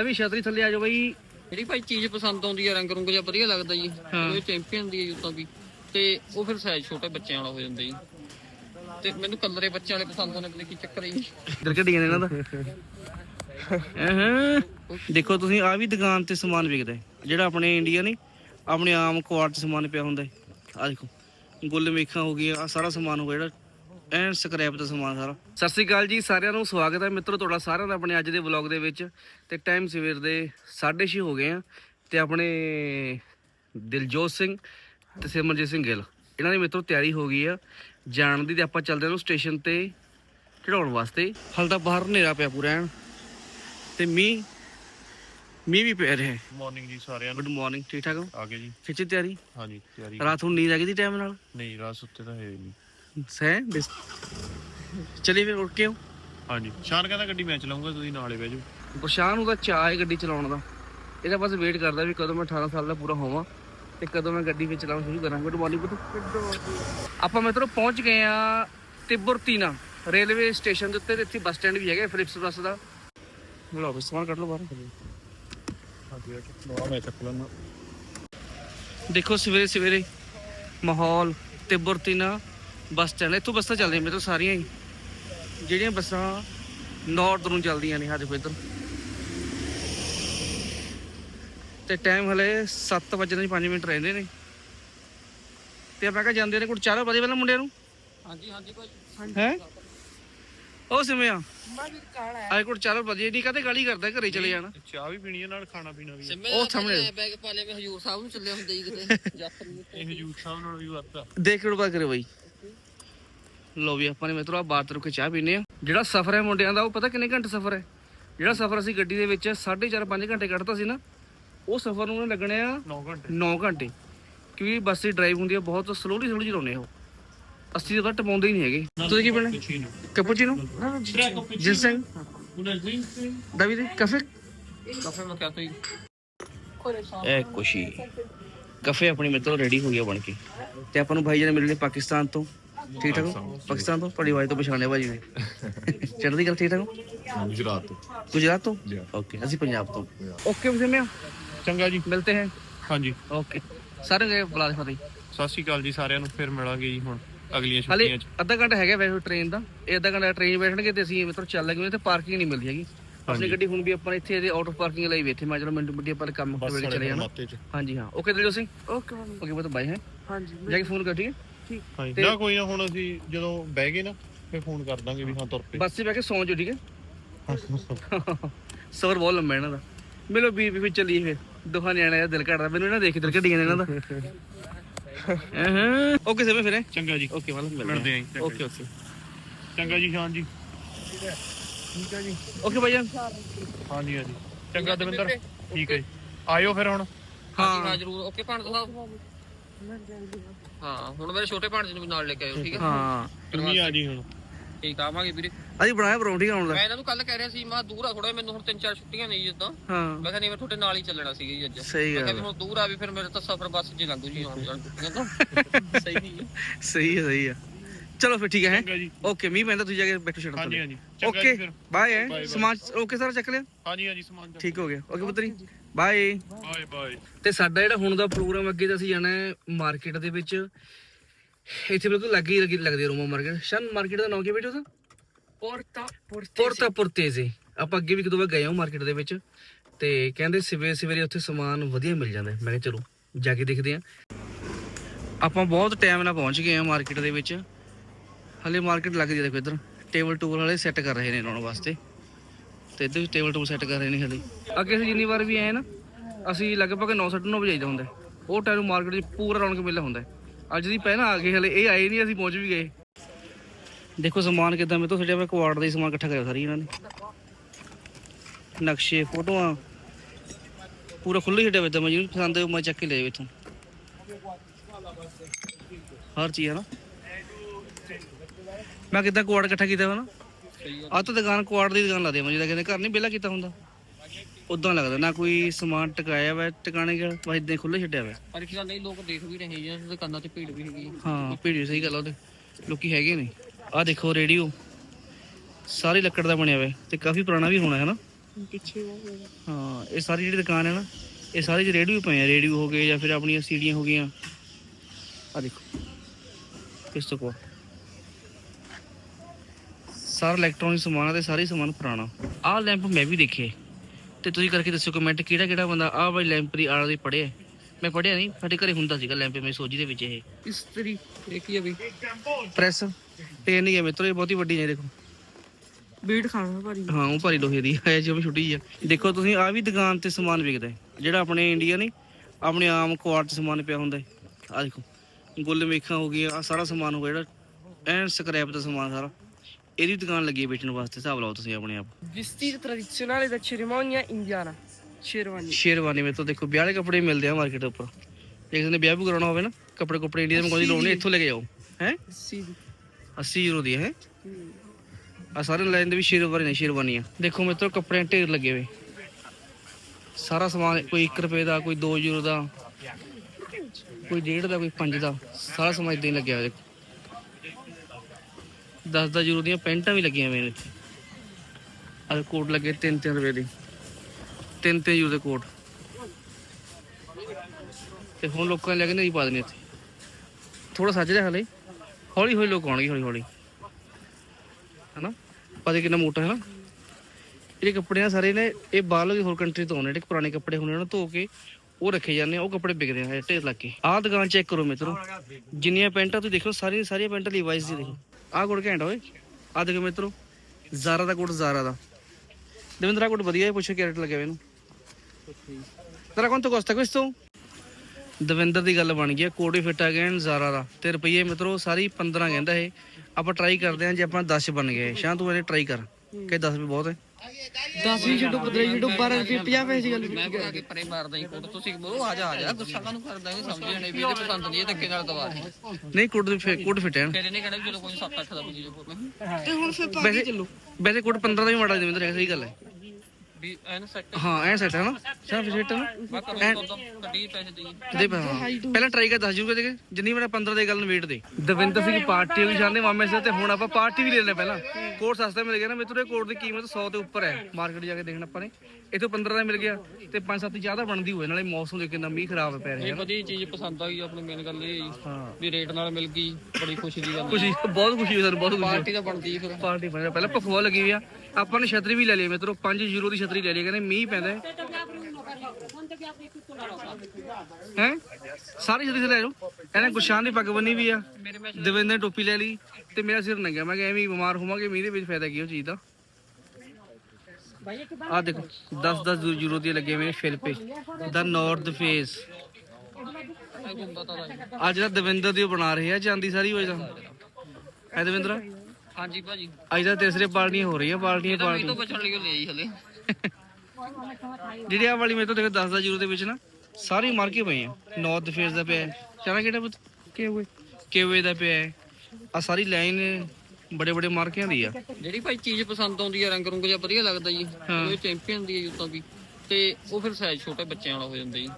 ਇਹ ਵੀ ਛਤਰੀ ਥੱਲੇ ਆ ਜਾਓ ਬਈ। ਜਿਹੜੀ ਭਾਈ ਚੀਜ਼ ਪਸੰਦ ਆਉਂਦੀ ਹੈ ਰੰਗ ਰੁੰਗ ਜਿਹਾ ਵਧੀਆ ਲੱਗਦਾ ਜੀ। ਹਾਂ। ਉਹ ਚੈਂਪੀਅਨ ਦੀ ਹੈ ਜੁੱਤਾਂ ਵੀ। ਤੇ ਉਹ ਫਿਰ ਸਾਈਜ਼ ਛੋਟੇ ਬੱਚਿਆਂ ਵਾਲਾ ਹੋ ਜਾਂਦਾ ਜੀ। ਤੇ ਮੈਨੂੰ ਕਲਰੇ ਬੱਚਿਆਂ ਵਾਲੇ ਪਸੰਦ ਆਉਂਦੇ ਪਤਾ ਕੀ ਚੱਕਰ ਹੈ ਜੀ। ਇਧਰ ਕੱਢੀਆਂ ਨੇ ਇਹਨਾਂ ਦਾ। ਅਹਾਂ। ਦੇਖੋ ਤੁਸੀਂ ਆ ਵੀ ਦੁਕਾਨ ਤੇ ਸਮਾਨ ਵਿਕਦਾ ਹੈ। ਜਿਹੜਾ ਆਪਣੇ ਇੰਡੀਆ ਨਹੀਂ ਆਪਣੇ ਆਮ ਕੁਆਰ ਚ ਸਮਾਨ ਪਿਆ ਹੁੰਦਾ ਹੈ। ਆ ਦੇਖੋ ਗੁੱਲ ਮੇਖਾਂ ਹੋ ਗਈਆਂ ਆ ਸਾਰਾ ਸਮਾਨ ਹੋ ਗਿਆ ਜਿਹੜਾ ਐਨ ਸਕ੍ਰੈਪ ਦਾ ਸਮਾਨ ਸਾਰਾ। ਸਤਿ ਸ੍ਰੀ ਅਕਾਲ ਜੀ ਸਾਰਿਆਂ ਨੂੰ ਸਵਾਗਤ ਹੈ ਮਿੱਤਰੋ ਤੁਹਾਡਾ ਸਾਰਿਆਂ ਦਾ ਆਪਣੇ ਅੱਜ ਦੇ ਵਲੌਗ ਦੇ ਵਿੱਚ। ਤੇ ਟਾਈਮ ਸਵੇਰ ਦੇ 6:30 ਹੋ ਗਏ ਆ। ਤੇ ਆਪਣੇ ਦਿਲਜੋਤ ਸਿੰਘ ਤੇ ਸਿਮਰਜੀਤ ਸਿੰਘ ਗਿੱਲ। ਇਹਨਾਂ ਦੀ ਮਿੱਤਰੋ ਤਿਆਰੀ ਹੋ ਗਈ ਆ। ਜਾਣ ਦੀ ਤੇ ਆਪਾਂ ਚੱਲਦੇ ਹਾਂ ਸਟੇਸ਼ਨ ਤੇ ਚੜਾਉਣ ਵਾਸਤੇ। ਹਾਲ ਤਾਂ ਬਾਹਰ ਹਨੇਰਾ ਪਿਆ ਪੂਰਾ ਐਨ। ਤੇ ਮੀਂਹ ਮੀਂਹ ਵੀ ਪੈ ਰਿਹਾ। ਮਾਰਨਿੰਗ ਜੀ ਸਾਰਿਆਂ ਨੂੰ। ਗੁੱਡ ਮਾਰਨਿੰਗ ਠੀਕ ਠਾਕ ਹੋ? ਆ ਗਏ ਜੀ। ਖਿੱਚੀ ਤਿਆਰੀ? ਹਾਂਜੀ ਤਿਆਰੀ। ਰਾਤ ਨੂੰ ਨੀਂਦ ਆ ਗਈ ਦੀ ਟਾਈਮ ਨਾਲ? ਨਹੀਂ ਰਾਤ ਸੁੱਤੇ ਤਾਂ ਹੀ ਨਹੀਂ। ਸਹਿ ਬਿਸ ਚਲੀ ਫਿਰ ਉੱਠ ਕੇ ਆਓ। ਹਾਂਜੀ। ਸ਼ਾਨ ਕਹਿੰਦਾ ਗੱਡੀ ਮੈਂ ਚਲਾਉਂਗਾ ਤੁਸੀਂ ਨਾਲੇ ਬਹਿ ਜਾਓ। ਪ੍ਰਸ਼ਾਨ ਉਹਦਾ ਚਾਹ ਹੈ ਗੱਡੀ ਚਲਾਉਣ ਦਾ। ਇਹਦਾ ਬਸ ਵੇਟ ਕਰਦਾ ਵੀ ਕਦੋਂ ਮੈਂ 18 ਸਾਲ ਦਾ ਪੂਰਾ ਹੋਵਾਂ ਤੇ ਕਦੋਂ ਮੈਂ ਗੱਡੀ ਵਿੱਚ ਚਲਾਉਣਾ ਸ਼ੁਰੂ ਕਰਾਂ ਗੁੱਡ ਮਾਰਨਿੰਗ ਆਪਾਂ ਮਿੱਤਰੋ ਪਹੁੰਚ ਗਏ ਆ ਤਿਬੁਰਤੀਨਾ ਰੇਲਵੇ ਸਟੇਸ਼ਨ ਦੇ ਉੱਤੇ ਤੇ ਇੱਥੇ ਬੱਸ ਸਟੈਂਡ ਵੀ ਹੈਗਾ ਫਿਲਿਪਸ ਬੱਸ ਦਾ। ਲਓ ਵੀ ਸਮਾਨ ਕੱਢ ਲਓ ਬਾਹਰ। ਹਾਂਜੀ ਆ ਮੈਂ ਚੱਕ ਲੈਣਾ ਦੇਖੋ ਸਵੇਰੇ ਸਵੇਰੇ ਮਾਹੌਲ ਤਿਬੁਰਤੀਨਾ ਬੱਸ ਸਟੈਂਡ ਇੱਥੋਂ ਬੱਸਾਂ ਚੱਲਦੀਆਂ ਮੇਰੇ ਤੋਂ ਸਾਰੀਆਂ ਹੀ। ਜਿਹੜੀਆਂ ਬੱਸਾਂ ਨਾਰਥ ਨੂੰ ਚੱਲਦੀਆਂ ਨੇ ਸਾਡੇ ਇੱਧਰ। ਤੇ ਟਾਈਮ ਹਲੇ 7 ਵਜੇ 5 ਮਿੰਟ ਰਹਿੰਦੇ ਨੇ। ਤੇ ਆਪਾਂ ਕਹ ਜਾਂਦੇ ਨੇ ਕੁੜ ਚਾਰ ਵਜੇ ਪਹਿਲਾਂ ਮੁੰਡਿਆਂ ਨੂੰ। ਹਾਂਜੀ ਹਾਂਜੀ ਭਾਈ। ਹੈ? ਉਹ ਸਿਮਿਆ। ਆਏ ਕੁੜ ਚਾਰ ਵਜੇ ਨਹੀਂ ਕਹਤੇ ਗਾਲੀ ਕਰਦਾ ਘਰੇ ਚਲੇ ਜਾਣਾ। ਚਾਹ ਵੀ ਪੀਣੀ ਹੈ ਨਾਲ ਖਾਣਾ ਪੀਣਾ ਵੀ ਉਹ ਸਾਹਮਣੇ। ਬੈਗ ਪਾਲੇ ਵੀ ਹਜੂਰ ਸਾਹਿਬ ਨੂੰ ਚੱਲੇ ਹੁੰਦੇ ਜੀ ਕਿਤੇ। ਇਹ ਹਜੂਰ ਸਾਹਿਬ ਨਾਲ ਵੀ ਵਰਤਾ ਦੇਖ ਕਿਹੜਾ ਕਰੇ ਬਈ। ਲੋ ਵੀ ਆਪਾਂ ਨੇ ਮਿੱਤਰੋ ਆ ਬਾਤ ਰੁਕ ਕੇ ਚਾਹ ਪੀਨੇ ਆ। ਜਿਹੜਾ ਸਫ਼ਰ ਹੈ ਮੁੰਡਿਆਂ ਦਾ ਉਹ ਪਤਾ ਕਿੰਨੇ ਘੰਟੇ ਸਫ਼ਰ ਹੈ? ਜਿਹੜਾ ਸਫ਼ਰ ਅਸੀਂ ਗੱਡੀ ਦੇ ਵਿੱਚ 4.5 5 ਘੰਟੇ ਕੱਢਤਾ ਸੀ ਨਾ ਉਹ ਸਫ਼ਰ ਨੂੰ ਉਹਨੇ ਲੱਗਣੇ ਆ 9 ਘੰਟੇ। 9 ਘੰਟੇ। ਕਿਉਂਕਿ ਬੱਸ ਦੀ ਡਰਾਈਵ ਹੁੰਦੀ ਹੈ ਬਹੁਤ ਸਲੋਲੀ ਸਲੋਲੀ ਚਲਾਉਂਦੇ ਆ ਉਹ। 80 ਤੋਂ ਘੱਟ ਪਾਉਂਦੇ ਹੀ ਨਹੀਂ ਹੈਗੇ। ਤੁਸੀਂ ਕੀ ਪੀਣਾ ਕੈਪੂਚੀਨੋ। ਜਿੰਸੈਂਗ ਦਵੀ ਦੇ ਕਾਫੇ? ਕਾਫੇ ਮੈਂ ਕਿਹਾ ਤੁਸੀਂ। ਇਹ ਕੁਸ਼ੀ ਕਾਫੇ ਆਪਣੀ ਮਿੱਤਰੋ ਰੈਡੀ ਹੋ ਗਿਆ ਬਣ ਕੇ। ਤੇ ਆਪਾਂ ਨੂੰ ਭਾਈ ਜੀ ਨੇ ਮਿਲਣੇ ਪਾਕਿਸਤਾਨ ਤੋਂ। ਠੀਕ ਠਾਕ ਹੋ? ਪਾਕਿਸਤਾਨ ਤੋਂ। ਤੁਹਾਡੀ ਆਵਾਜ਼ ਤੋਂ ਪਛਾਣਿਆ ਭਾਜੀ ਨੇ ਚੜ੍ਹਦੀ ਗੱਲ ਠੀਕ ਠਾਕ ਹੋ? ਗੁਜਰਾਤ ਤੋਂ। ਗੁਜਰਾਤ ਤੋਂ? ਓਕੇ ਅਸੀਂ ਪੰਜਾਬ ਤੋਂ। ਓਕੇ ਮੁਸਲਿਮ ਚੰਗਾ ਜੀ। ਮਿਲਤੇ ਹੈ। ਹਾਂਜੀ। ਓਕੇ। ਸਾਰੇ ਗਏ ਬੁਲਾ ਦੇ ਫਤਿਹ ਸਤਿ ਸ਼੍ਰੀ ਅਕਾਲ ਜੀ ਸਾਰਿਆਂ ਨੂੰ ਫਿਰ ਮਿਲਾਂਗੇ ਜੀ ਹੁਣ ਅਗਲੀਆਂ ਛੁੱਟੀਆਂ 'ਚ। ਅੱਧਾ ਘੰਟਾ ਹੈਗਾ ਵੈਸੇ ਟ੍ਰੇਨ ਦਾ। ਇਹ ਅੱਧਾ ਘੰਟਾ ਟ੍ਰੇਨ ਬੈਠਣਗੇ ਤੇ ਅਸੀਂ ਮਿੱਤਰ ਚੱਲ ਲਗੇ ਤੇ ਪਾਰਕਿੰਗ ਨਹੀਂ ਮਿਲਦੀ ਹੈਗੀ। ਆਪਣੀ ਗੱਡੀ ਹੁਣ ਵੀ ਆਪਾਂ ਇੱਥੇ ਇਹਦੇ ਆਊਟ ਆਫ ਪਾਰਕਿੰਗ ਲਈ ਵੇਥੇ ਮੈਂ ਚਲੋ ਮਿੰਟ ਮਿੰਟੀ ਆਪਾਂ ਕੰਮ ਤੇ ਵੇਲੇ ਚਲੇ ਜਾਣਾ। ਹਾਂਜੀ ਹਾਂ। ਓਕੇ ਦਿਲਜੋ ਸਿੰਘ ਓਕੇ ਬਾਈ ਹੈ। ਹਾਂਜੀ ਜਾ ਕੇ ਫੋਨ ਕਰ ਠੀਕ ਹੈ? ਹਾਂਜੀ। ਨਾ ਕੋਈ ਨਾ ਹੁਣ ਅਸੀਂ ਜਦੋਂ ਬਹਿ ਗਏ ਨਾ ਫਿਰ ਫੋਨ ਕਰ ਦਾਂਗੇ ਵੀ ਹਾਂ ਤੁਰ ਪਏ। ਬੱਸ 'ਚ ਬਹਿ ਕੇ ਸੌਂ ਜਾਓ ਠੀਕ ਹੈ? ਸਫ਼ਰ ਬਹੁਤ ਲੰਮਾ ਇਹਨਾਂ ਦਾ। ਮਿਲੋ ਵੀ ਵੀ ਚੱਲੀਏ ਫਿਰ। ਦੋਹਾਂ ਨਿਆਣਿਆਂ ਦਾ ਦਿਲ ਘੜਦਾ। ਮੈਨੂੰ ਇਹਨਾਂ ਦੇਖ ਕੇ ਦਿਲ ਘੜੀਆਂ ਨੇ ਇਹਨਾਂ ਦਾ। ਹਾਂ। ਓਕੇ ਸਮੇਂ ਫਿਰ ਚੰਗਾ ਜੀ। ਓਕੇ ਵਾਲਾ ਮਿਲਦੇ ਆਂ ਜੀ ਓਕੇ ਓਕੇ। ਚੰਗਾ ਜੀ ਸ਼ਾਨ ਜੀ। ਓਕੇ ਭਾਈਆ ਹਾਂਜੀ ਹਾਂਜੀ। ਚੰਗਾ ਦਵਿੰਦਰ। ਠੀਕ ਹੈ ਜੀ। ਆਇਓ ਫਿਰ ਹੁਣ। ਹਾਂ ਜ਼ਰੂਰ। ਓਕੇ ਭਾਣ ਸਾਹਿਬ। ਹਾਂ ਹੁਣ ਮੇਰੇ ਛੋਟੇ ਭਾਣਜੇ ਨੂੰ ਵੀ ਨਾਲ ਲੈ ਕੇ ਆਇਓ ਠੀਕ ਹੈ? ਹਾਂ। ਤੁਸੀਂ ਆ ਜੀ ਹੁਣ। ਠੀਕ ਆਵਾਂਗੇ ਵੀਰੇ। ਅਸੀਂ ਬਣਾਇਆ ਪਰੌਂਠੀ ਦਾ। ਮੈਂ ਇਹਨਾਂ ਨੂੰ ਕੱਲ ਕਹਿ ਰਿਹਾ ਸੀ ਮੈਂ ਦੂਰ ਆ ਥੋੜਾ ਮੈਨੂੰ ਹੁਣ ਤਿੰਨ ਚਾਰ ਛੁੱਟੀਆਂ ਨਹੀਂ ਜਿੱਦਾਂ ਹਾਂ। ਮੈਂ ਕਿਹਾ ਨਹੀਂ ਮੈਂ ਤੁਹਾਡੇ ਨਾਲ ਹੀ ਚੱਲਣਾ ਸੀਗਾ ਜੀ ਅੱਜ। ਸਹੀ ਮੈਂ ਕਿਹਾ ਗੱਲ ਵੀ ਹੁਣ ਦੂਰ ਆ ਵੀ ਫਿਰ ਮੇਰੇ ਤਾਂ ਸਫ਼ਰ ਬੱਸ 'ਚ ਹੀ ਲੰਘੂ ਜੀ ਆਉਣ ਜਾਣ ਛੁੱਟੀਆਂ ਤਾਂ ਸਹੀ ਨਹੀਂ ਹੈ ਸਹੀ ਹੈ ਸਹੀ ਹੈ। ਚਲੋ ਫਿਰ ਠੀਕ ਹੈ ਚੰਗਾ ਜੀ। ਓਕੇ ਮੀਂਹ ਪੈਂਦਾ ਤੁਸੀਂ ਜਾ ਕੇ ਬੈਠੋ ਛੱਡ ਹਾਂਜੀ ਹਾਂਜੀ। ਚੰਗਾ ਓਕੇ ਫਿਰ। Bye Bye, bye. ਸਮਾਨ ਓਕੇ ਸਰ ਚੱਕ ਲਿਆ? ਹਾਂਜੀ ਹਾਂਜੀ ਸਮਾਨ ਠੀਕ ਹੋ ਗਿਆ। ਓਕੇ ਪੁੱਤਰੀ। ਬਾਏ ਬਾਏ ਬਾਏ ਤੇ ਸਾਡਾ ਜਿਹੜਾ ਹੁਣ ਦਾ ਪ੍ਰੋਗਰਾਮ ਅੱਗੇ ਤਾਂ ਅਸੀਂ ਜਾਣਾ ਹੈ ਮਾਰਕੀਟ ਦੇ ਵਿੱਚ। ਇੱਥੇ ਬਿਲਕੁਲ ਲੱਗੇ ਹੀ ਲੱਗੀ ਲੱਗਦੀ ਰੋਮਾ ਮਾਰਕੀਟ ਸ਼ਨ ਮਾਰਕੀਟ ਦਾ ਨਾਮ ਕੀ ਬੇਟਾ ਉਹਦਾ? ਪੋਰਟਾ ਪੋਰਤਾ ਪੁਰਤੇਜ਼ੇ ਆਪਾਂ ਅੱਗੇ ਵੀ ਇੱਕ ਦੋ ਵਾਰ ਗਏ ਹਾਂ ਮਾਰਕੀਟ ਦੇ ਵਿੱਚ। ਤੇ ਕਹਿੰਦੇ ਸਵੇਰੇ ਸਵੇਰੇ ਉੱਥੇ ਸਮਾਨ ਵਧੀਆ ਮਿਲ ਜਾਂਦਾ ਹੈ। ਮੈਂ ਕਿਹਾ ਚਲੋ ਜਾ ਕੇ ਦੇਖਦੇ ਹਾਂ। ਆਪਾਂ ਬਹੁਤ ਟਾਈਮ ਨਾਲ ਪਹੁੰਚ ਗਏ ਹਾਂ ਮਾਰਕੀਟ ਦੇ ਵਿੱਚ। ਹਲੇ ਮਾਰਕੀਟ ਲੱਗਦੀ ਹੈ ਦੇਖੋ ਇੱਧਰ। ਟੇਬਲ ਟੂਲ ਵਾਲੇ ਸੈੱਟ ਕਰ ਰਹੇ ਨੇ ਲਾਉਣ ਵਾਸਤੇ। ਤੇ ਇੱਧਰ ਵੀ ਟੇਬਲ ਟੂਲ ਸੈੱਟ ਕਰ ਰਹੇ ਨੇ ਹਲੇ ਅੱਗੇ ਅਸੀਂ ਜਿੰਨੀ ਵਾਰ ਵੀ ਆਏ ਨਾ, ਅਸੀਂ ਲਗਭਗ 9:30 ਵਜੇ ਜਾਈਦਾ ਹੁੰਦਾ ਉਹ ਟਾਈਮ ਮਾਰਕੀਟ 'ਚ ਪੂਰਾ ਰੌਣਕ ਮੇਲਾ ਹੁੰਦਾ ਅੱਜ ਦੀ ਪਹਿਲਾਂ ਆ ਗਏ ਹਲੇ ਇਹ ਆਏ ਨਹੀਂ, ਅਸੀਂ ਪਹੁੰਚ ਵੀ ਗਏ। ਦੇਖੋ ਸਮਾਨ ਕਿਦਾਂ ਮੇਰੇ ਤੋਂ ਛੱਡਿਆ ਮੈਂ ਕੁਆੜ ਦਾ ਹੀ ਸਮਾਨ ਇਕੱਠਾ ਕਰਿਆ ਸਾਰੀ ਇਹਨਾਂ ਨੇ। ਨਕਸ਼ੇ, ਫੋਟੋਆਂ, ਪੂਰਾ ਖੁੱਲ੍ਹਾ ਛੱਡਿਆ ਵੇ ਮੈਂ ਜਿਹਨੂੰ ਪਸੰਦ ਹੈ ਉਹ ਮੈਂ ਚੱਕ ਕੇ ਲੈ ਜਾਵੇ ਇੱਥੋਂ। ਹਰ ਚੀਜ਼ ਹੈ ਨਾ। ਮੈਂ ਕਿਦਾਂ ਕੁਆੜ ਇਕੱਠਾ ਕੀਤਾ ਵਾ ਆਹ ਤਾਂ ਦੁਕਾਨ ਕੁਆੜ ਦੀ ਦੁਕਾਨ ਲੱਗਦੀ ਹੈ ਮੈਂ ਜਿਹਦਾ ਕਹਿੰਦੇ ਘਰ ਨਹੀਂ ਵਿਹਲਾ ਕੀਤਾ ਹੁੰਦਾ। ਉਦਾਂ ਲੱਗਦਾ ਨਾ ਕੋਈ ਸਮਾਨ ਟਿਕਾਇਆ ਵਾ ਟਿਕਾਣੇ ਗਿਆ ਬਸ ਇਦਾਂ ਖੁੱਲ੍ਹਾ ਛੱਡਿਆ ਵਾ। ਪਰ ਇੱਕ ਗੱਲ ਨਹੀਂ ਲੋਕ ਦੇਖ ਵੀ ਰਹੇ ਜੀ ਉਹਦੇ ਕੰਨਾਂ 'ਚ ਭੀੜ ਵੀ ਹੈਗੀ ਹਾਂ ਭੀੜੀ ਸਹੀ ਗੱਲ ਆ ਉਹਦੇ। ਲੋਕੀ ਹੈਗੇ ਨੇ ਆਹ ਦੇਖੋ ਰੇਡੀਓ। ਸਾਰੇ ਲੱਕੜ ਦਾ ਬਣਿਆ ਹੋਇਆ ਤੇ ਕਾਫੀ ਪੁਰਾਣਾ ਵੀ ਹੋਣਾ ਹੈ ਨਾ ਪਿੱਛੇ ਹਾਂ ਇਹ ਸਾਰੀ ਜਿਹੜੀ ਦੁਕਾਨ ਹੈ ਨਾ ਇਹ ਸਾਰੇ ਚ ਰੇਡੀਓ ਪਏ ਆ ਰੇਡੀਓ ਹੋ ਗਏ ਜਾਂ ਫਿਰ ਆਪਣੀਆਂ ਸੀਡੀਆਂ ਹੋ ਗਈਆਂ। ਆ ਦੇਖੋ ਕਿਸ ਤੋਂ ਕੋ ਸਾਰਾ ਇਲੈਕਟ੍ਰੋਨਿਕ ਸਮਾਨ ਆ ਤੇ ਸਾਰੇ ਸਮਾਨ ਪੁਰਾਣਾ। ਆਹ ਲੈਂਪ ਮੈਂ ਵੀ ਦੇਖੇ। ਤੇ ਤੁਸੀਂ ਕਰਕੇ ਦੱਸੋ ਕਮੈਂਟ ਕਿਹੜਾ ਕਿਹੜਾ ਬੰਦਾ ਆਹ ਬਾਈ ਲੈਂਪ ਦੀ ਆਲਾ ਦੀ ਪੜਿਆ ਮੈਂ ਪੜਿਆ ਨਹੀਂ ਸਾਡੇ ਘਰੇ ਹੁੰਦਾ ਸੀਗਾ ਲੈਂਪ ਮੇਰੀ ਸੋਜੀ ਦੇ ਵਿੱਚ ਇਹ। ਇਸਤਰੀ ਇਹ ਕੀ ਹੈ ਵੀ। ਪ੍ਰੈਸ ਤੇ ਨਹੀਂ ਹੈ ਮਿੱਤਰੋ ਇਹ ਬਹੁਤੀ ਵੱਡੀ ਨਹੀਂ ਦੇਖੋ। ਬੀਟ ਖਾਣਾ ਭਾਰੀ ਹਾਂ ਉਹ ਭਾਰੀ ਲੋਹੇ ਦੀ ਹੈ ਜਿਵੇਂ ਛੁੱਟੀ ਆ। ਦੇਖੋ ਤੁਸੀਂ ਆ ਵੀ ਦੁਕਾਨ ਤੇ ਸਮਾਨ ਵਿਕਦਾ ਹੈ। ਜਿਹੜਾ ਆਪਣੇ ਇੰਡੀਆ ਨਹੀਂ ਆਪਣੇ ਆਮ ਕੁਆਰ ਚ ਸਮਾਨ ਪਿਆ ਹੁੰਦਾ ਆ ਦੇਖੋ ਗੁੱਲ ਮੇਖਾਂ ਹੋ ਗਈਆਂ ਆ ਸਾਰਾ ਸਮਾਨ ਹੋ ਗਿਆ ਜਿਹੜਾ ਐਨ ਸਕ੍ਰੈਪ ਦਾ ਸਮਾਨ ਸਾਰਾ। ਇਹਦੀ ਦੁਕਾਨ ਲੱਗੀ ਹੈ ਵੇਚਣ ਵਾਸਤੇ ਹਿਸਾਬ ਲਾਓ ਤੁਸੀਂ ਆਪਣੇ ਆਪ। vestito tradizionale da cerimonia indiana sherwani. Sherwani ਤੋਂ ਦੇਖੋ ਵਿਆਹ ਦੇ ਕੱਪੜੇ ਮਿਲਦੇ ਆ ਮਾਰਕੀਟ ਉੱਪਰ। ਜੇ ਕਿਸੇ ਨੇ ਵਿਆਹ ਵੀ ਕਰਾਉਣਾ ਹੋਵੇ ਨਾ ਕੱਪੜੇ ਕੁੱਪੜੇ ਇੰਡੀਆ ਦੇ ਮੰਗਵਾਉਣ ਦੀ ਲੋੜ ਨਹੀਂ ਇੱਥੋਂ ਲੈ ਕੇ ਜਾਓ ਹੈ? sì 80 ਯੂਰੋ ਦੀ ਹੈ? ਆ ਸਾਰੇ ਲਾਈਨ ਦੇ ਵੀ ਸ਼ੇਰਵਾਨੀ ਨੇ ਸ਼ੇਰਵਾਨੀਆਂ। ਦੇਖੋ ਮੇਰੇ ਤੋਂ ਕੱਪੜਿਆਂ ਢੇਰ ਲੱਗੇ ਹੋਏ। ਸਾਰਾ ਸਮਾਨ ਕੋਈ 1 ਰੁਪਏ ਦਾ ਕੋਈ 2 ਯੂਰੋ ਦਾ ਕੋਈ 1.5 ਦਾ ਕੋਈ 5 ਦਾ ਸਾਰਾ ਸਮਾਨ ਇਦਾਂ ਹੀ ਲੱਗਿਆ ਹੋਇਆ ਦੇਖੋ। 10 ਦਾ ਯੂਰੋ ਦੀਆਂ ਪੈਂਟਾਂ ਵੀ ਲੱਗੀਆਂ ਹੋਈਆਂ ਨੇ ਇੱਥੇ। ਆਹ ਕੋਟ ਲੱਗੇ 3-3 ਰੁਪਏ ਦੇ। 3-3 ਯੂਰੋ ਦੇ ਕੋਟ। ਤੇ ਹੁਣ ਲੋਕਾਂ ਨੇ ਲੈ ਕੇ ਨਹੀਂ ਪਾ ਦੇਣੀ ਇੱਥੇ। ਥੋੜਾ ਸੱਜ ਰਿਹਾ ਹਲੇ। ਹੌਲੀ ਹੌਲੀ ਲੋਕ ਆਉਣਗੇ ਹੌਲੀ ਹੌਲੀ ਹਨਾ? ਪਤਾ ਕਿੰਨਾ ਮੋਟਾ ਹੈ ਨਾ ਜਿਹੜੇ ਕੱਪੜੇ ਆ ਸਾਰੇ ਨੇ, ਇਹ ਬਾਹਰਲੇ ਹੋਰ ਕੰਟਰੀ ਤੋਂ ਆਉਣੇ ਜਿਹੜੇ ਪੁਰਾਣੇ ਕੱਪੜੇ ਹੁੰਦੇ ਨੇ ਧੋ ਕੇ ਉਹ ਰੱਖੇ ਜਾਂਦੇ ਆ, ਉਹ ਕੱਪੜੇ ਵਿਕਦੇ ਆ ਢੇਰ ਲੱਗ ਕੇ ਆਹ ਦੁਕਾਨ ਚੈੱਕ ਕਰੋ ਮਿੱਤਰੋ। ਜਿੰਨੀਆਂ ਪੈਂਟਾਂ ਤੁਸੀਂ ਦੇਖੋ, ਸਾਰੀਆਂ ਸਾਰੀਆਂ ਪੈਂਟਾਂ ਲੀਵਾਈਸ ਦੀ ਦੇਖੋ। ਆਹ ਕੋਟ ਘੈਂਟ ਓਏ। ਆਹ ਦੇਖੋ ਮਿੱਤਰੋ, ਜ਼ਾਰਾ ਦਾ ਕੋਟ ਜ਼ਾਰਾ ਦਾ। ਦਵਿੰਦਰਾ ਕੋਟ ਵਧੀਆ ਹੈ, ਪੁੱਛੋ ਕੈਰਟ ਲੱਗਿਆ ਇਹਨੂੰ। ਤੇਰਾ ਕੋਣ ਤੋਂ ਕੋਸਤਾ questo ਦਵਿੰਦਰ ਦੀ ਗੱਲ ਬਣ ਗਈ ਆ ਕੋਟ ਵੀ ਫਿੱਟ ਆ ਗਿਆ, ਜ਼ਾਰਾ ਦਾ। ਤੇ ਰੁਪਈਏ ਮਿੱਤਰੋ, ਸਾਰੀ 15 ਕਹਿੰਦਾ ਇਹ। ਆਪਾਂ ਟਰਾਈ ਕਰਦੇ ਆਂ ਜੇ ਆਪਾਂ 10 ਬਣ ਗਏ। ਸ਼ਾਂ ਤੂੰ ਇਹਨੇ ਟਰਾਈ ਕਰ। ਕਿ 10 ਵੀ ਬਹੁਤ ਹੈ। 10 ਵੀ ਛੱਡੋ 15 ਛੱਡੋ 12 ਰੁਪਏ 50 ਪੈਸੇ ਦੀ ਗੱਲ ਮੈਂ ਬਣਾ ਕੇ ਪਰੇ ਮਾਰਦਾ ਹੀ ਕੋਟ। ਤੁਸੀਂ ਬੋਲੋ ਆ ਜਾ ਆ ਜਾ ਗੁੱਸਾ ਕਾਹਨੂੰ ਕਰਦਾ ਇਹ ਸਮਝ ਜਾਣੇ ਵੀ ਇਹਦੇ ਪਸੰਦ ਨਹੀਂ ਇਹ ਧੱਕੇ ਨਾਲ ਦਵਾ ਦੇ। ਨਹੀਂ ਕੋਟ ਦੇ ਕੋਟ ਫਿੱਟ ਹੈ ਫਿਰ ਇਹਨੇ ਕਹਿਣਾ ਵੀ ਚਲੋ ਕੋਈ 7-8 ਦਾ ਬੁਝੀ ਜੋ ਕੋਟ ਤੇ ਹੁਣ ਫਿਰ ਪਾ ਵੈਸੇ ਵੈਸੇ ਕੋਟ 15 ਦਾ ਵੀ ਮਾੜਾ ਦਵਿੰਦਰ ਹੈ ਸਹੀ ਗੱਲ ਹੈ। ਵੀ ਐਨ ਸੈੱਟ ਹਾਂ ਐ ਸੈਟ ਹੈ ਨਾ? ਸ਼ਾਂ ਫਿੱਟ ਹੈ ਨਾ ਤੋਂ ਕੱਢੀ ਪੈਸੇ ਦੇਈ ਦੇ ਪਾ ਪਹਿਲਾਂ ਟਰਾਈ ਕਰ ਦੱਸ ਜੂਗਾ ਦੇ ਜਿੰਨੀ ਵਾਰ 15 ਦੇ ਗੱਲ ਨੂੰ ਵੇਟ ਦੇ। ਦਵਿੰਦਰ ਸਿੰਘ ਪਾਰਟੀ ਵੀ ਜਾਂਦੇ ਮਾਮੇ ਸੇ ਤੇ ਹੁਣ ਆਪਾਂ ਪਾਰਟੀ ਵੀ ਲੈ ਲੈਣਾ ਪਹਿਲਾਂ। ਕੋਟ ਸਸਤਾ ਮਿਲ ਗਿਆ ਨਾ ਮੇਰੇ ਕੋਟ ਦੀ ਕੀਮਤ 100 ਦੇ ਉੱਪਰ ਹੈ। ਮਾਰਕੀਟ ਜਾ ਕੇ ਦੇਖਣਾ ਆਪਾਂ ਨੇ। ਇਥੋਂ 15 ਦਾ ਮਿਲ ਗਿਆ ਤੇ 5-7 ਜ਼ਿਆਦਾ ਬਣਦੀ ਹੋਏ ਨਾਲੇ ਮੌਸਮ ਦੇ ਕਿੰਨਾ ਮੀਂਹ ਖਰਾਬ ਪੈ ਰਿਹਾ ਇਹ ਵਧੀਆ ਚੀਜ਼ ਪਸੰਦ ਆ ਗਈ ਆਪਣੀ ਮੇਨ ਗੱਲ ਇਹ ਜੀ ਹਾਂ। ਵੀ ਰੇਟ ਨਾਲ ਮਿਲ ਗਈ ਬੜੀ ਖੁਸ਼ੀ ਦੀ ਗੱਲ ਹੈ। ਖੁਸ਼ੀ ਬਹੁਤ ਖੁਸ਼ੀ ਹੋਈ ਸਾਨੂੰ ਬਹੁਤ ਖੁਸ਼ੀ ਹੋਈ। ਪਾਰਟੀ ਤਾਂ ਬਣਦੀ ਫਿਰ। ਪਾਰਟੀ ਬਣ ਪਹਿਲਾਂ ਪਖਵਾ ਲੱਗੀ ਹੋਈ ਆ ਆਪਾਂ ਨੇ ਛਤਰੀ ਵੀ ਲੈ ਲਈ ਮਿੱਤਰੋ 5 ਯੂਰੋ ਦੀ ਛਤਰੀ ਲੈ ਲਈ ਕਹਿੰਦੇ ਮੀਂਹ ਪੈਂਦਾ ਹੈ। ਹੈ? ਸਾਰੀ ਛਤਰੀ ਲੈ ਜਾਓ। ਇਹਨੇ ਗੁਸ਼ਾਨ ਦੀ ਪੱਗ ਬੰਨੀ ਵੀ ਆ ਮੇਰੇ ਮੈਂ ਦਵਿੰਦਰ ਨੇ ਟੋਪੀ ਲੈ ਲਈ ਤੇ ਮੇਰਾ ਸਿਰ ਨੰਗਾ ਮੈਂ ਕਿਹਾ ਐਵੇਂ ਹੀ ਬਿਮਾਰ ਹੋਵਾਂਗੇ, ਮੀਂਹ ਦੇ ਵਿੱਚ ਫਾਇਦਾ ਕੀ ਉਹ ਚੀਜ਼ ਦਾ? ਆ ਦੇਖੋ 10 10 ਯੂਰੋ ਦੀ ਲੱਗੇ ਹੋਏ ਨੇ ਫਿਲਪੇ ਦਾ ਨਾਰਥ ਫੇਸ ਮੈਂ ਘੁੰਮਦਾ ਦਵਿੰਦਰ ਦੀ ਉਹ ਬਣਾ ਰਹੇ ਆ ਜਾਂਦੀ ਸਾਰੀ ਹੋਏ ਤਾਂ ਐ ਦਵਿੰਦਰ? ਹਾਂਜੀ ਭਾਜੀ। ਅੱਜ ਤਾਂ ਤੀਸਰੇ ਪਾਰਟੀਆਂ ਹੋ ਰਹੀਆਂ ਪਾਰਟੀਆਂ ਇਹ ਤਾਂ ਪਾਰਟੀਆਂ ਤੋਂ ਬਚਣ ਲਈ ਉਹ ਲਈ ਹਲੇ। ਜਿਹੜੀ ਆ ਵਾਲੀ ਮੇਰੇ ਤੋਂ ਦੇਖੋ 10 ਦਾ ਯੂਰੋ ਦੇ ਵਿੱਚ ਨਾ। ਸਾਰੀ ਮਾਰ ਕੇ ਪਏ ਆ ਫੇਸ ਦਾ ਪਿਆ ਚਾਹਣਾ ਕਿਹੜਾ ਪੁੱਤ? ਕੇ ਕੇਵੇ ਦਾ ਪਿਆ ਆ ਸਾਰੀ ਲਾਈਨ ਬੜੇ ਬੜੇ ਮਾਰਕਿਆਂ ਦੀ ਆ। ਜਿਹੜੀ ਭਾਈ ਚੀਜ਼ ਪਸੰਦ ਆਉਂਦੀ ਹੈ ਰੰਗ ਰੁੰਗ ਜਿਹਾ ਵਧੀਆ ਲੱਗਦਾ ਜੀ। ਉਹ ਚੈਂਪੀਅਨ ਦੀ ਹੈ ਜੁੱਤਾਂ ਵੀ। ਤੇ ਉਹ ਫਿਰ ਸਾਈਜ਼ ਛੋਟੇ ਬੱਚਿਆਂ ਵਾਲਾ ਹੋ ਜਾਂਦਾ ਜੀ।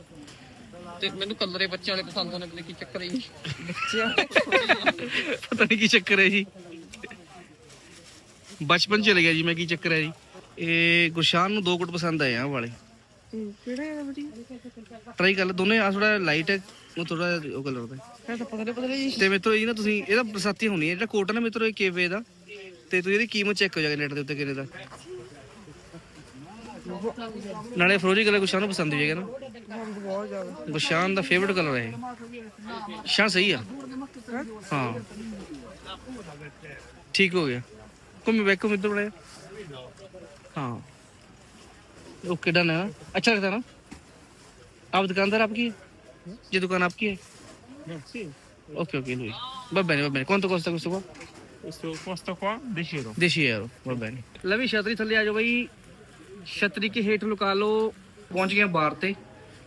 ਤੇ ਮੈਨੂੰ ਕਲਰੇ ਬੱਚਿਆਂ ਵਾਲੇ ਪਸੰਦ ਆਉਂਦੇ ਪਤਾ ਕੀ ਚੱਕਰ ਹੈ ਜੀ? ਪਤਾ ਨਹੀਂ ਕੀ ਚੱਕਰ ਹੈ ਜੀ। ਬਚਪਨ ਚਲੇ ਗਿਆ ਜੀ ਮੈਂ ਕੀ ਚੱਕਰ ਹੈ ਜੀ? ਇਹ ਗੁਰਸ਼ਾਨ ਨੂੰ ਦੋ ਕੁੱਟ ਪਸੰਦ ਆਏ ਆ ਆਹ ਵਾਲੇ। ਕਿਹੜਾ ਹੈ ਵਧੀਆ? ਟਰਾਈ ਕਰ ਲੈ ਦੋਨੇ ਆ ਥੋੜਾ ਲਾਈਟ ਹੈ ਉਹ ਥੋੜਾ ਉਹ ਕਲਰ ਦਾ ਹੈ। ਤਾਂ ਮਿੱਤਰੋ ਇਹ ਨਾ ਤੁਸੀਂ ਇਹਦਾ ਬਰਸਾਤੀ ਹੋਣੀ ਹੈ ਜਿਹੜਾ ਕੋਟ ਹੈ ਨਾ ਮਿੱਤਰੋ ਇਹ ਕੇਵੇ ਦਾ। ਤੇ ਤੁਸੀਂ ਇਹਦੀ ਕੀਮਤ ਚੈੱਕ ਹੋ ਜਾਏਗਾ ਨੈਟ ਦੇ ਉੱਤੇ ਕਿੰਨੇ ਦਾ। ਨਾਲੇ ਫਰੋਜੀ ਕਲਰ ਗੁਸ਼ਾਨ ਨੂੰ ਪਸੰਦ ਵੀ ਹੈਗਾ ਨਾ। ਬਹੁਤ ਜ਼ਿਆਦਾ ਗੁਸ਼ਾਨ ਦਾ ਫੇਵਰਿਟ ਕਲਰ ਹੈ ਇਹ। ਸ਼ਾਨ ਸਹੀ ਆ। ਹਾਂ। ਠੀਕ ਹੋ ਗਿਆ। ਘੁੰਮ ਬੈਕ ਘੁੰਮ ਇੱਧਰ ਬਣਾਇਆ हाँ ओके डन है ना? अच्छा लगता है ना आप दुकानदार आपकी है ये दुकान आपकी है okay okay Louis va bene va bene quanto costa questo qua questo costa qua 10 euro 10 euro va bene ਲੈ ਵੀ ਛਤਰੀ ਥੱਲੇ ਆ ਜਾਓ ਬਈ ਛਤਰੀ ਕੇ ਹੇਠ ਲੁਕਾ ਲਓ ਪਹੁੰਚ ਗਏ ਬਾਰ ਤੇ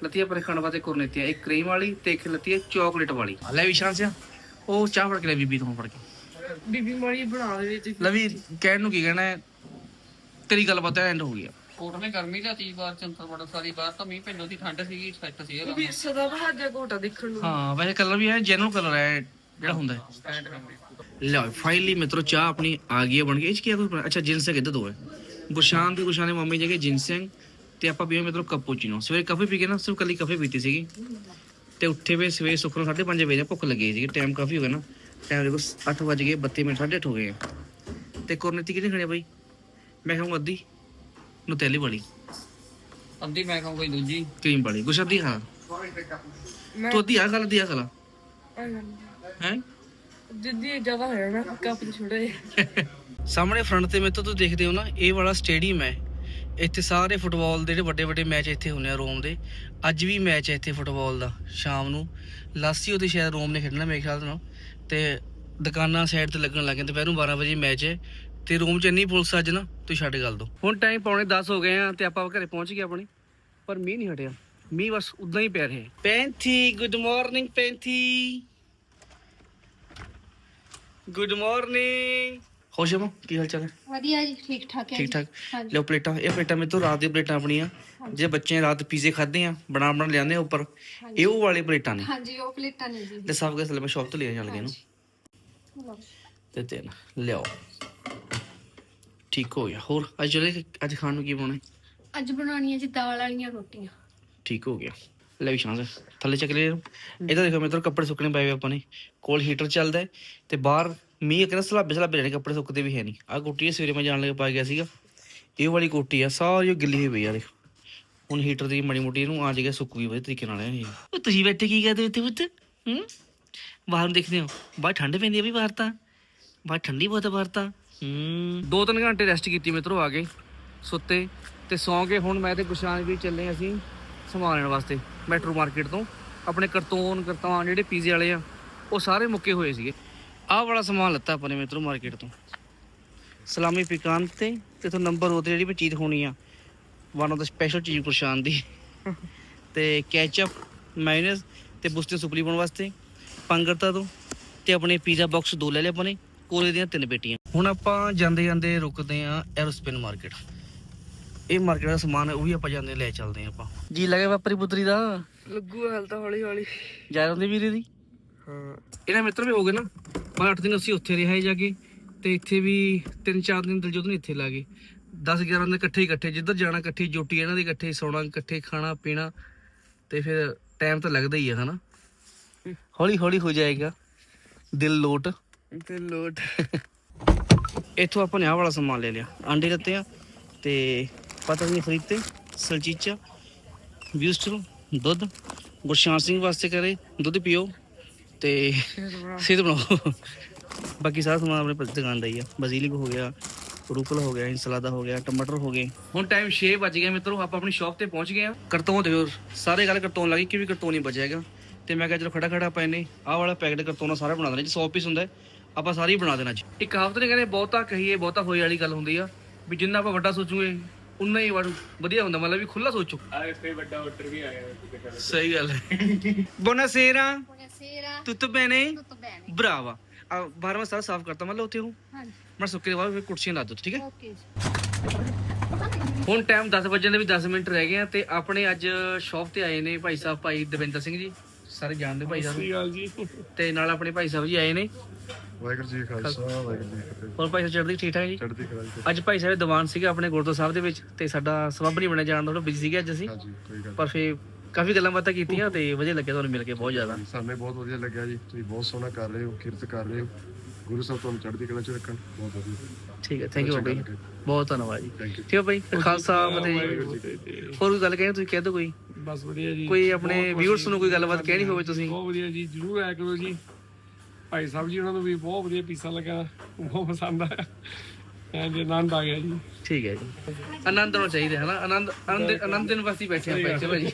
ਲਤੀਆ ਪਰ ਖਾਣ ਵਾਸਤੇ ਕੁਰਨੇਤੀਆਂ ਇੱਕ ਕਰੀਮ ਵਾਲੀ ਤੇ ਇੱਕ ਲਤੀਆ ਚਾਕਲੇਟ ਵਾਲੀ ਲੈ ਵੀ ਸ਼ਾਨ ਸਿਆ ਉਹ ਚਾਹ ਫੜ ਕੇ ਲੈ ਬੀਬੀ ਤੋਂ ਫੜ ਕੇ ਬੀਬੀ ਮਾਰੀ ਬਣਾ ਦੇ ਵਿੱਚ। ਲੈ ਵੀ ਕਹਿਣ ਨੂੰ ਕੀ ਕਹਿਣਾ ਹੈ? ਤੇਰੀ ਗੱਲਬਾਤ ਐਂਡ ਹੋ ਗਈ ਆ। ਕੋਟ ਨੇ ਗਰਮੀ ਲਾਤੀ ਬਾਹਰ ਚੰਤਰ ਬੜਾ ਸਾਰੀ ਬਾਹਰ ਤਾਂ ਮੀਂਹ ਪੈਂਦਾ ਸੀ ਠੰਡ ਸੀਗੀ ਸੈੱਟ ਸੀ ਇਹ ਵੀ ਸਦਾ ਬਹਾਦਰ ਘੋਟਾ ਦੇਖਣ ਨੂੰ। ਹਾਂ ਵੈਸੇ ਕਲਰ ਵੀ ਹੈ ਜੈਨੂਅਲ ਕਲਰ ਹੈ ਜਿਹੜਾ ਹੁੰਦਾ ਹੈ। ਲਓ ਫਾਈਨਲੀ ਮਿੱਤਰੋ ਚਾਹ ਆਪਣੀ ਆ ਗਈ ਹੈ ਬਣ ਗਈ। ਇਹ ਚ ਕੀ ਕੁਝ ਅੱਛਾ ਜਿੰਸ ਹੈ ਕਿੱਦਾਂ ਦੋ ਹੈ ਗੁਸ਼ਾਨ ਤੇ ਗੁਸ਼ਾਨ ਦੇ ਮੰਮੀ ਜਗੇ ਜਿੰਸੈਂਗ ਤੇ ਆਪਾਂ ਪੀਵੇਂ ਮਤਲਬ ਕਪੂਚੀਨੋ ਸਵੇਰੇ ਕਾਫੀ ਪੀ ਕੇ ਨਾ ਸਿਰਫ ਕੱਲੀ ਕਾਫੀ ਪੀਤੀ ਸੀਗੀ। ਤੇ ਉੱਠੇ ਵੇ ਸਵੇਰੇ ਸੁਖਰ 5:30 ਵਜੇ ਭੁੱਖ ਲੱਗੀ ਸੀ ਟਾਈਮ ਕਾਫੀ ਹੋ ਗਿਆ ਨਾ। ਟਾਈਮ ਦੇਖੋ 8 ਵਜ ਗਏ 32 ਮਿੰਟ 8:30 ਹੋ ਗਏ ਤੇ ਕੁਰਨਤੀ ਕਿਹਨੇ ਖਾਣੀ ਬਾਈ? ਮੈਂ ਖਾਊਂਗਾ ਅੱਧੀ ਨੁਤੇਲੀ ਵਾਲੀ। ਅੱਧੀ ਮੈਂ ਕਹਾਂ ਕੋਈ ਦੂਜੀ। ਕਰੀਮ ਵਾਲੀ। ਕੁਛ ਅੱਧੀ ਹਾਂ ਮੈਂ ਅੱਧੀ ਆ ਖਾ ਆ ਖਾ ਹੈ? ਜਿੱਦੀ ਜਗ੍ਹਾ ਹੈ ਨਾ ਕੱਪ ਛੋੜਾ ਜਿਹਾ ਸਾਹਮਣੇ ਫਰੰਟ ਤੇ ਮੇਰੇ ਤੋਂ ਦੇਖਦੇ ਹੋ ਨਾ ਇਹ ਵਾਲਾ ਸਟੇਡੀਅਮ ਹੈ। ਇੱਥੇ ਸਾਰੇ ਫੁੱਟਬਾਲ ਦੇ ਜਿਹੜੇ ਵੱਡੇ ਵੱਡੇ ਮੈਚ ਇੱਥੇ ਹੁੰਦੇ ਆ ਰੋਮ ਦੇ। ਅੱਜ ਵੀ ਮੈਚ ਹੈ ਇੱਥੇ ਫੁੱਟਬਾਲ ਦਾ ਸ਼ਾਮ ਨੂੰ। ਲਾਸੀਓ ਤੇ ਸ਼ਾਇਦ ਰੋਮ ਨੇ ਖੇਡਣਾ ਮੇਰੇ ਖਿਆਲ ਨਾਲ। ਤੇ ਦੁਕਾਨਾਂ ਸਾਈਡ ਤੇ ਲੱਗਣ ਲੱਗ ਗਏ ਦੁਪਹਿਰ ਨੂੰ 12 ਵਜੇ ਮੈਚ ਹੈ। ਤੇ ਰੋਮ ਚ ਇੰਨੀ ਪੁਲਿਸ ਅੱਜ ਨਾ ਤੁਸੀਂ ਛੱਡ ਗੱਲ ਦੋ। ਹੁਣ ਟਾਈਮ ਪੌਣੇ 10 ਹੋ ਗਏ ਆ ਤੇ ਆਪਾਂ ਘਰੇ ਪਹੁੰਚ ਗਏ ਆਪਣੇ ਪਰ ਮੀਂਹ ਨਹੀਂ ਹਟਿਆ। ਮੀਂਹ ਬਸ ਉਦਾਂ ਹੀ ਪੈ ਰਿਹਾ। ਪੈਂਥੀ ਗੁੱਡ ਮਾਰਨਿੰਗ ਪੈਂਥੀ। ਗੁੱਡ ਮਾਰਨਿੰਗ ਖੁਸ਼ ਹੋ? ਕੀ ਹਾਲ ਚਾਲ ਹੈ? ਵਧੀਆ ਜੀ ਠੀਕ ਠਾਕ ਹੈ। ਠੀਕ। ਠਾਕ ਲਓ ਪਲੇਟਾਂ ਇਹ ਪਲੇਟਾਂ ਮੇਰੇ ਤੋਂ ਰਾਤ ਦੀ ਪਲੇਟਾਂ ਆਪਣੀਆਂ। ਜੇ ਬੱਚੇ ਰਾਤ ਪੀਜ਼ੇ ਖਾਦੇ ਆ ਬਣਾ ਬਣਾ ਲਿਆਂਦੇ ਉੱਪਰ ਇਹ ਉਹ ਵਾਲੇ ਪਲੇਟਾਂ ਨੇ। ਹਾਂਜੀ ਉਹ ਪਲੇਟਾਂ ਨੇ ਜੀ। ਤੇ ਸਭ ਕੇ ਮੈਂ ਸ਼ਾਪ ਤੋਂ ਲੈ ਚੱਲ ਗਏ ਨੂੰ। ਲਓ। ਤੇ ਤੇ ਲਿਆਓ। ਠੀਕ ਹੋ ਗਿਆ। ਹੋਰ ਅੱਜ ਚਲੇ ਅੱਜ ਖਾਣ ਨੂੰ ਕੀ ਬਣਾਉਣਾ? ਹੈ? ਅੱਜ ਬਣਾਉਣੀਆਂ ਜੀ ਦਾਲ ਵਾਲੀਆਂ ਰੋਟੀਆਂ। ਠੀਕ ਹੋ ਗਿਆ। ਲੈ ਵੀ ਸ਼ਾਂਸ ਥੱਲੇ ਚੱਕ ਲੈ ਇਹਦਾ ਦੇਖੋ ਮੇਰੇ ਤੋਂ ਕੱਪੜੇ ਸੁੱਕਣੇ ਪਏ ਹੋਏ ਆਪਾਂ ਨੇ। ਕੋਲ ਹੀਟਰ ਚੱਲਦਾ ਹੈ ਤੇ ਬਾਹਰ ਮੀਂਹ ਕਿਹੜਾ ਸਲਾਬੇ ਸਲਾਬੇ ਜਿਹੜੇ ਕੱਪੜੇ ਸੁੱਕਦੇ ਵੀ ਹੈ ਨਹੀਂ। ਆ ਕੋਟੀ ਸਵੇਰੇ ਮੈਂ ਜਾਣ ਲੱਗਾ ਪਾ ਗਿਆ ਸੀਗਾ। ਇਹ ਵਾਲੀ ਕੋਟੀ ਆ ਸਾਰੀ ਗਿੱਲੀ ਹੋਈ ਪਈ ਆ ਦੇਖ। ਹੁਣ ਹੀਟਰ ਦੀ ਮੜੀ ਮੋਟੀ ਇਹਨੂੰ ਆ ਜਗ੍ਹਾ ਸੁੱਕ ਗਈ ਵਧੀਆ ਤਰੀਕੇ ਨਾਲ ਇਹ। ਉਹ ਤੁਸੀਂ ਬੈਠੇ ਕੀ ਕਰਦੇ ਉੱਥੇ ਪੁੱਤ? ਹੂੰ? ਬਾਹਰ ਨੂੰ ਦੇਖਦੇ ਹੋ। ਬਾਹਰ ਠੰਡ ਪੈਂਦੀ ਆ ਵੀ ਬਾਹਰ ਤਾਂ। ਬਾਹਰ ਠੰਡੀ ਬਹੁਤ ਆ ਬਾਹਰ ਤਾਂ। ਹੂੰ। ਦੋ ਤਿੰਨ ਘੰਟੇ ਰੈਸਟ ਕੀਤੀ ਮਿੱਤਰੋ ਆ ਗਏ। ਸੁੱਤੇ ਤੇ ਸੌਂ ਕੇ ਹੁਣ ਮੈਂ ਤੇ ਗੁਸ਼ਾਨ ਵੀ ਚੱਲੇ ਅਸੀਂ ਸਮਾਨ ਲੈਣ ਵਾਸਤੇ ਮੈਟਰੋ ਮਾਰਕੀਟ ਤੋਂ। ਆਪਣੇ ਕਰਤੂਨ ਕਰਤਾਨ ਜਿਹੜੇ ਪੀਜ਼ੇ ਵਾਲੇ ਆ ਉਹ ਸਾਰੇ ਮੁੱਕੇ ਹੋਏ ਸੀਗੇ। ਆਹ ਵਾਲਾ ਸਮਾਨ ਲੱਤਾ ਆਪਾਂ ਨੇ ਮੈਟਰੋ ਮਾਰਕੀਟ ਤੋਂ। ਸਲਾਮੀ ਪਿਕਾਨ ਤੇ ਤੇ ਤੋਂ ਨੰਬਰ ਉਹਦੇ ਜਿਹੜੀ ਵੀ ਚੀਜ਼ ਹੋਣੀ ਆ ਵਨ ਆਫ ਦਾ ਸਪੈਸ਼ਲ ਚੀਜ਼ ਕੁਰਸ਼ਾਨ ਦੀ। ਤੇ ਕੈਚਅਪ ਮਾਇਨਸ ਤੇ ਬੂਸਟਿੰਗ ਸੁਪਲੀ ਪਾਉਣ ਵਾਸਤੇ ਪੰਗਰਤਾ ਤੋਂ ਤੇ ਆਪਣੇ ਪੀਜ਼ਾ ਬਾਕਸ ਦੋ ਲੈ ਲਏ ਆਪਣੇ ਕੋਲੇ ਦੀਆਂ ਤਿੰਨ ਪੇਟੀਆਂ। ਹੁਣ ਆਪਾਂ ਜਾਂਦੇ ਜਾਂਦੇ ਰੁਕਦੇ ਆ ਐਰੋਸਪੇਨ ਮਾਰਕੀਟ ਇਹ ਮਾਰਕੀਟ ਦਾ ਸਮਾਨ ਉਹ ਵੀ ਆਪਾਂ ਜਾਂਦੇ ਲੈ ਚੱਲਦੇ ਆਪਾਂ। ਜੀ ਲੱਗੇ ਵਾਪਰੀ ਪੁੱਤਰੀ ਦਾ। ਲੱਗੂ ਹਾਲ ਤਾਂ ਹੌਲੀ ਹੌਲੀ ਜਾ ਰਹੇ ਵੀਰੇ ਦੀ। ਹਾਂ। ਇਹਨਾਂ ਮਿੱਤਰ ਵੀ ਹੋ ਗਏ ਨਾ। ਪਰ 8 ਦਿਨ ਅਸੀਂ ਉੱਥੇ ਰਹੇ ਜਾ ਕੇ ਤੇ ਇੱਥੇ ਵੀ 3-4 ਦਿਨ ਦਿਲਜੋਤ ਨੇ ਇੱਥੇ ਲਾਗੇ 10 11 ਦਿਨ ਇਕੱਠੇ ਇਕੱਠੇ ਜਿੱਧਰ ਜਾਣਾ ਇਕੱਠੇ ਜੋਟੀ ਇਹਨਾਂ ਦੇ ਇਕੱਠੇ ਸੌਣਾ ਇਕੱਠੇ ਖਾਣਾ ਪੀਣਾ ਤੇ ਫਿਰ ਟਾਈਮ ਤਾਂ ਲੱਗਦਾ ਹੀ ਹੈ ਹਨਾ? ਹੌਲੀ ਹੌਲੀ ਹੋ ਜਾਏਗਾ। ਦਿਲ ਲੋਟ। ਦਿਲ ਲੋਟ। ਇਥੋਂ ਆਪਾਂ ਨੇ ਆਹ ਵਾਲਾ ਸਮਾਨ ਲੈ ਲਿਆ। ਆਂਡੇ ਲੱਤੇ ਆ ਤੇ ਪਤਾ ਨਹੀਂ ਖਰੀਦਤੇ ਸਲਚੀਚਾ ਬਿਊਸਟਰ ਦੁੱਧ ਗੁਰਸ਼ਾਨ ਸਿੰਘ ਵਾਸਤੇ ਕਰੇ ਦੁੱਧ ਪੀਓ ਤੇ ਸਿਹਤ ਬਣਾਓ। ਬਾਕੀ ਸਾਰਾ ਸਮਾਨ ਆਪਣੇ ਦੁਕਾਨ ਦਾ ਹੀ ਆ। ਬਜ਼ੀਲੀ ਹੋ ਗਿਆ ਰੂਕਲ ਹੋ ਗਿਆ ਇਨਸਲਾਦਾ ਹੋ ਗਿਆ ਟਮਾਟਰ ਹੋ ਗਏ। ਹੁਣ ਟਾਈਮ 6 ਵੱਜ ਗਿਆ ਮਿੱਤਰੋ ਆਪਾਂ ਆਪਣੀ ਸ਼ਾਪ ਤੇ ਪਹੁੰਚ ਗਏ ਆ ਕਰਤੋਂ ਦਿਓ ਸਾਰੇ ਗੱਲ ਕਰਤੋਂ ਲੱਗੀ ਕਿ ਵੀ ਕਰਤੋਂ ਨਹੀਂ ਬਚੇਗਾ ਤੇ ਮੈਂ ਕਿਹਾ ਚਲੋ ਖੜਾ ਖੜਾ ਨੇ ਆਹ ਵਾਲਾ ਪੈਕਟ ਕਰਤੋਂ ਨਾਲ ਸਾਰਾ ਬਣਾ ਦੇਣਾ ਜੀ 100 ਪੀਸ ਹੁੰਦਾ ਹੈ, ਆਪਾਂ ਸਾਰੇ ਹੀ ਬਣਾ ਦੇਣਾ ਜੀ ਇੱਕ ਕਹਾਵਤ ਨੇ ਕਹਿੰਦੇ ਬਹੁਤਾ ਕਹੀਏ ਬਹੁਤਾ ਹੋਏ ਵਾਲੀ ਗੱਲ ਹੁੰਦੀ ਆ ਵੀ ਜਿੰਨਾ ਆਪਾਂ ਵੱਡਾ ਸੋਚੂਗੇ ਉਨਾ ਹੀ ਵੜ- ਵਧੀਆ ਹੁੰਦਾ ਮਤਲਬ ਵੀ ਖੁੱਲਾ ਸੋਚੋ। ਆ ਇੱਥੇ ਵੱਡਾ ਆਰਡਰ ਵੀ ਆਇਆ ਸਹੀ ਗੱਲ ਹੈ। ਬੋਨਾਸੇਰਾ Buonasera, tutto bene tutto bene? ਬਰਾਵਾ ਆ ਬਾਹਰਵਾਂ ਸਾਰਾ ਸਾਫ਼ ਕਰਤਾ ਮਤਲਬ ਉੱਥੇ ਉਹ। ਹਾਂਜੀ। ਮੈਂ ਸੁੱਕੇ ਦੇ ਬਾਅਦ ਫਿਰ ਕੁਰਸੀਆਂ ਲਾ ਦੋ ਠੀਕ ਹੈ? ਓਕੇ ਹੁਣ ਟਾਈਮ 10 ਵਜੇ ਦੇ ਵੀ 10 ਮਿੰਟ ਰਹਿ ਗਏ ਆ ਤੇ ਆਪਣੇ ਅੱਜ ਸ਼ਾਪ ਤੇ ਆਏ ਨੇ ਭਾਈ ਸਾਹਿਬ ਭਾਈ ਦਵਿੰਦਰ ਸਿੰਘ ਜੀ। ਸਾਰੇ ਜਾਣਦੇ ਭਾਈ ਸਾਹਿਬ? ਗੱਲ ਜੀ। ਤੇ ਨਾਲ ਆਪਣੇ ਭਾਈ ਸਾਹਿਬ ਜੀ ਆਏ ਨੇ। ਵਾਹਿਗੁਰੂ ਜੀ ਖਾਲਸਾ ਵਾਹਿਗੁਰੂ ਜੀ ਫਤਿਹ। ਹੋਰ ਭਾਈ ਸਾਹਿਬ ਚੜ੍ਹਦੀ ਠੀਕ ਠਾਕ ਜੀ? ਚੜ੍ਹਦੀ ਕਲਾ ਜੀ। ਅੱਜ ਭਾਈ ਸਾਹਿਬ ਦੇ ਦੀਵਾਨ ਸੀਗਾ ਆਪਣੇ ਗੁਰਦੁਆਰਾ ਸਾਹਿਬ ਦੇ ਵਿੱਚ ਤੇ ਸਾਡਾ ਸਬੱਬ ਨਹੀਂ ਬਣਿਆ ਜਾਣ ਦਾ ਥੋੜਾ ਬਿਜ਼ੀ ਸੀਗੇ ਅੱਜ ਅਸੀਂ। ਹਾਂਜੀ ਕੋਈ ਗੱਲ ਪਰ ਫੇ ਕਾਫੀ ਗੱਲਾਂ ਬਾਤਾਂ ਕੀਤੀਆਂ ਤੇ ਵਧੀਆ ਲੱਗਿਆ ਤੁਹਾਨੂੰ ਮਿਲ ਕੇ ਬਹੁਤ ਜ਼ਿਆਦਾ। ਨਹੀਂ ਸਾਨੂੰ ਬਹੁਤ ਵਧੀਆ ਲੱਗਿਆ ਜੀ। ਤੁਸੀਂ ਬਹੁਤ ਸੋਹਣਾ ਕਰ ਰਹੇ ਹੋ ਕਿਰਤ ਕਰ ਰਹੇ ਹੋ। ਗੁਰੂ ਸਾਹਿਬ ਤੁਹਾਨੂੰ ਚੜ੍ਹਦੀ ਕਲਾ ਚ ਰੱਖਣ। ਬਹੁਤ ਵਧੀਆ। ਠੀਕ ਹੈ ਥੈਂਕ ਯੂ ਬਾਈ ਬਹੁਤ ਧੰਨਵਾਦ ਜੀ। ਠੀਕ ਹੈ ਭਾਈ ਫਿਰ ਖਾਲਸਾ ਮਤੇ ਹੋਰ ਕੋਈ ਗੱਲ ਕਹਿਣੀ ਤੁਸੀਂ ਕਹਿ ਦਿਓ ਕੋਈ? ਬਸ ਵਧੀਆ ਜੀ। ਕੋਈ ਆਪਣੇ ਵਿਊਅਰਸ ਨੂੰ ਕੋਈ ਗੱਲਬਾਤ ਕਹਿਣੀ ਹੋਵੇ ਤੁਸੀਂ? ਬਹੁਤ ਵਧੀਆ ਜੀ ਜਰੂਰ ਆਇਆ ਕਰੋ ਜੀ। ਭਾਈ ਸਾਹਿਬ ਜੀ ਉਹਨਾਂ ਨੂੰ ਵੀ ਬਹੁਤ ਵਧੀਆ ਪੀਸਾ ਲੱਗਾ। ਬਹੁਤ ਪਸੰਦ ਆਇਆ ਜੀ ਆਨੰਦ ਆ ਗਿਆ ਜੀ। ਠੀਕ ਹੈ ਜੀ। ਆਨੰਦ ਹੋਣਾ ਚਾਹੀਦਾ ਹੈ ਨਾ ਆਨੰਦ ਆਨੰਦ ਆਨੰਦ ਦਿਨ ਵਾਸੀ ਬੈਠੇ ਆਪਾਂ ਇੱਥੇ ਭਾਜੀ।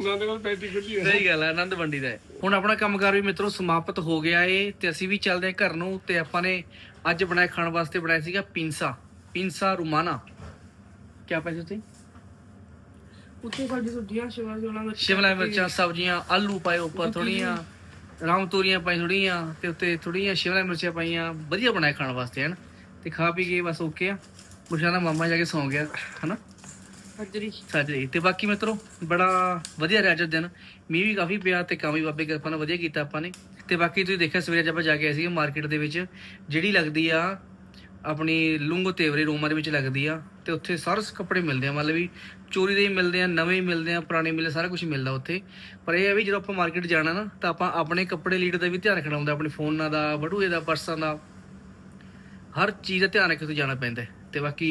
ਉਹਨਾਂ ਦੇ ਕੋਲ ਪੈਟੀ ਖੁੱਲੀ ਹੈ। ਸਹੀ ਗੱਲ ਹੈ ਆਨੰਦ ਵੰਡੀ ਦਾ ਹੈ। ਹੁਣ ਆਪਣਾ ਕੰਮਕਾਰ ਵੀ ਮਿੱਤਰੋ ਸਮਾਪਤ ਹੋ ਗਿਆ ਏ ਤੇ ਅਸੀਂ ਵੀ ਚੱਲਦੇ ਹਾਂ ਘਰ ਨੂੰ ਤੇ ਆਪਾਂ ਨੇ ਅੱਜ ਬਣਾਇਆ ਖਾਣ ਵਾਸਤੇ ਬਣਾਇਆ ਸੀਗਾ ਪਿੰਸਾ ਪਿੰਸਾ ਰੁਮਾਨਾ। ਕੀ ਪੈਸੇ ਉੱਤੇ ਉੱਥੇ? ਸਾਡੀ ਸੁੱਟੀਆਂ ਸ਼ਿਮਲਾ ਮਿਰਚ ਸ਼ਿਮਲਾ ਮਿਰਚਾਂ। ਸਬਜ਼ੀਆਂ ਆਲੂ ਪਾਏ ਉੱਪਰ ਥੋੜੀਆਂ ਰਾਮ ਤੋਰੀਆਂ ਪਾਈ ਥੋੜੀਆਂ ਤੇ ਉੱਤੇ ਥੋੜੀਆਂ ਸ਼ਿਮਲਾ ਮਿਰਚਾਂ ਪਾਈਆਂ। ਵਧੀਆ ਬਣਾਇਆ ਖਾਣ ਵਾਸਤੇ ਹਨ? ਤੇ ਖਾ ਪੀ ਕੇ ਬਸ ਓਕੇ ਆ। ਮੁਸ਼ਾਨਾ ਮਾਮਾ ਜਾ ਕੇ ਸੌਂ ਗਿਆ ਹਨਾ? ਹਜਰੀ ਸਾਜਰੀ। ਤੇ ਬਾਕੀ ਮਿੱਤਰੋ ਬੜਾ ਵਧੀਆ ਰਿਹਾ ਅੱਜ ਦਿਨ। ਮੀਂਹ ਵੀ ਕਾਫੀ ਪਿਆ ਤੇ ਕੰਮ ਵੀ ਬਾਬੇ ਕਿਰਪਾ ਨਾਲ ਵਧੀਆ ਕੀਤਾ ਆਪਾਂ ਨੇ। ਤੇ ਬਾਕੀ ਤੁਸੀਂ ਦੇਖਿਆ ਸਵੇਰੇ ਜਦ ਆਪਾਂ ਜਾ ਕੇ ਆਏ ਸੀ ਮਾਰਕੀਟ ਦੇ ਵਿੱਚ ਜਿਹੜੀ ਲੱਗਦੀ ਆ ਆਪਣੀ ਲੁੰਗੋ ਤੇਵਰੇ ਰੋਮਾਂ ਦੇ ਵਿੱਚ ਲੱਗਦੀ ਆ ਤੇ ਉੱਥੇ ਸਾਰੇ ਕੱਪੜੇ ਮਿਲਦੇ ਆ ਮਤਲਬ ਵੀ ਚੋਰੀ ਦੇ ਵੀ ਮਿਲਦੇ ਆ ਨਵੇਂ ਵੀ ਮਿਲਦੇ ਆ ਪੁਰਾਣੇ ਮਿਲਦੇ ਸਾਰਾ ਕੁਝ ਮਿਲਦਾ ਉੱਥੇ। ਪਰ ਇਹ ਹੈ ਵੀ ਜਦੋਂ ਆਪਾਂ ਮਾਰਕੀਟ ਜਾਣਾ ਨਾ ਤਾਂ ਆਪਾਂ ਆਪਣੇ ਕੱਪੜੇ ਲੀੜ ਦਾ ਵੀ ਧਿਆਨ ਰੱਖਣਾ ਹੁੰਦਾ ਆਪਣੇ ਫੋਨਾਂ ਦਾ ਬਟੂਏ ਦਾ ਪਰਸਾਂ ਦਾ। ਹਰ ਚੀਜ਼ ਦਾ ਧਿਆਨ ਰੱਖ ਕੇ ਜਾਣਾ ਪੈਂਦਾ। ਤੇ ਬਾਕੀ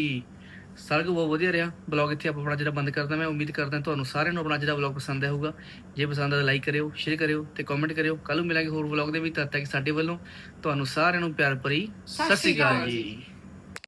ਸਾਰਾ ਕੁਝ ਬਹੁਤ ਵਧੀਆ ਰਿਹਾ। ਬਲੌਗ ਇੱਥੇ ਆਪਾਂ ਆਪਣਾ ਜਿਹੜਾ ਬੰਦ ਕਰਦਾ ਮੈਂ ਉਮੀਦ ਕਰਦਾ ਤੁਹਾਨੂੰ ਸਾਰਿਆਂ ਨੂੰ ਆਪਣਾ ਜਿਹੜਾ ਬਲੌਗ ਪਸੰਦ ਆਇਆ ਹੋਊਗਾ ਜੇ ਪਸੰਦ ਆਇਆ ਲਾਈਕ ਕਰਿਓ ਸ਼ੇਅਰ ਕਰਿਓ ਤੇ ਕਮੈਂਟ ਕਰਿਓ। ਕੱਲ ਨੂੰ ਮਿਲਾਂਗੇ ਹੋਰ ਬਲੌਗ ਦੇ ਵਿੱਚ। ਤਦ ਤੱਕ ਸਾਡੇ ਵੱਲੋਂ ਤੁਹਾਨੂੰ ਸਾਰਿਆਂ ਨੂੰ ਪਿਆਰ ਭਰੀ ਸਤਿ ਸ਼੍ਰੀ ਅਕਾਲ ਜੀ।